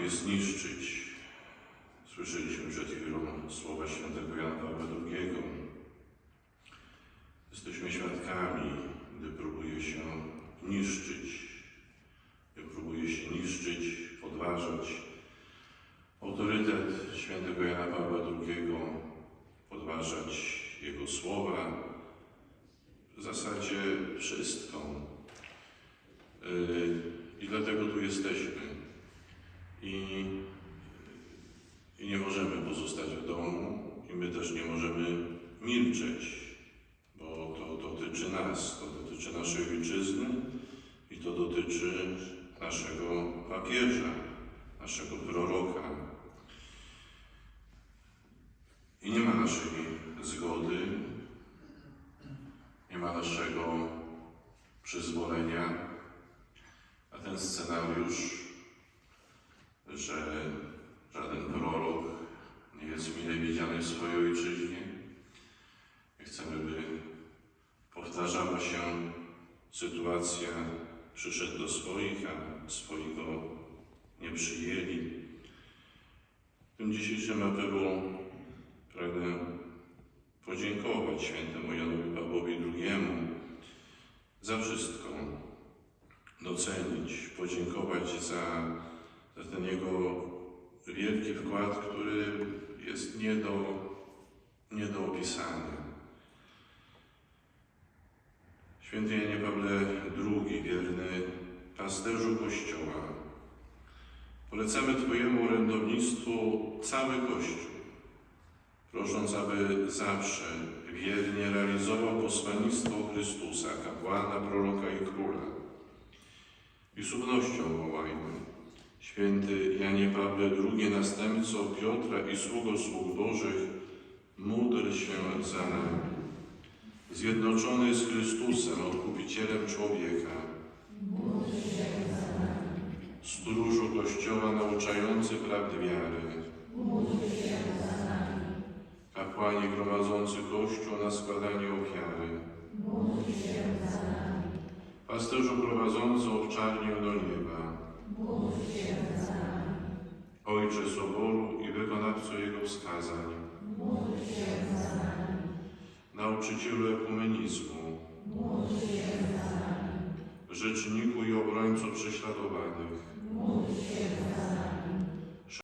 łatwo jest niszczyć. Słyszeliśmy przed chwilą słowa świętego Jana Pawła II. Jesteśmy świadkami, gdy próbuje się niszczyć, gdy próbuje się niszczyć, podważać autorytet świętego Jana Pawła II, podważać jego słowa, w zasadzie wszystko. Yy, I dlatego tu jesteśmy. I, I nie możemy pozostać w domu, i my też nie możemy milczeć, bo to dotyczy nas, to dotyczy naszej ojczyzny i to dotyczy naszego papieża, naszego proroka. I nie ma naszej zgody, nie ma naszego przyzwolenia na ten scenariusz, że żaden prorok nie jest mile widziany w swojej ojczyźnie. Nie chcemy, by powtarzała się sytuacja, przyszedł do swoich, a swoi go nie przyjęli. W tym dzisiejszym apelu pragnę podziękować świętemu Janowi Pawłowi II za wszystko, docenić, podziękować za, ten jego wielki wkład, który jest nie do, nie do opisania. Święty Janie Pawle II, wierny pasterzu Kościoła, polecamy Twojemu orędownictwu cały Kościół, prosząc, aby zawsze wiernie realizował posłannictwo Chrystusa, kapłana, proroka i króla. I z wołajmy, Święty Janie Pawle II, następco Piotra i sługo sług Bożych, módl się za nami. Zjednoczony z Chrystusem, Odkupicielem człowieka, stróżu Kościoła nauczający prawdy wiary, kapłanie gromadzący Kościół na składanie ofiary, pasterzu prowadzący owczarnię do nieba, Ojcze Soboru i wykonawco Jego wskazań, nauczycielu ekumenizmu, rzeczniku i obrońco prześladowanych,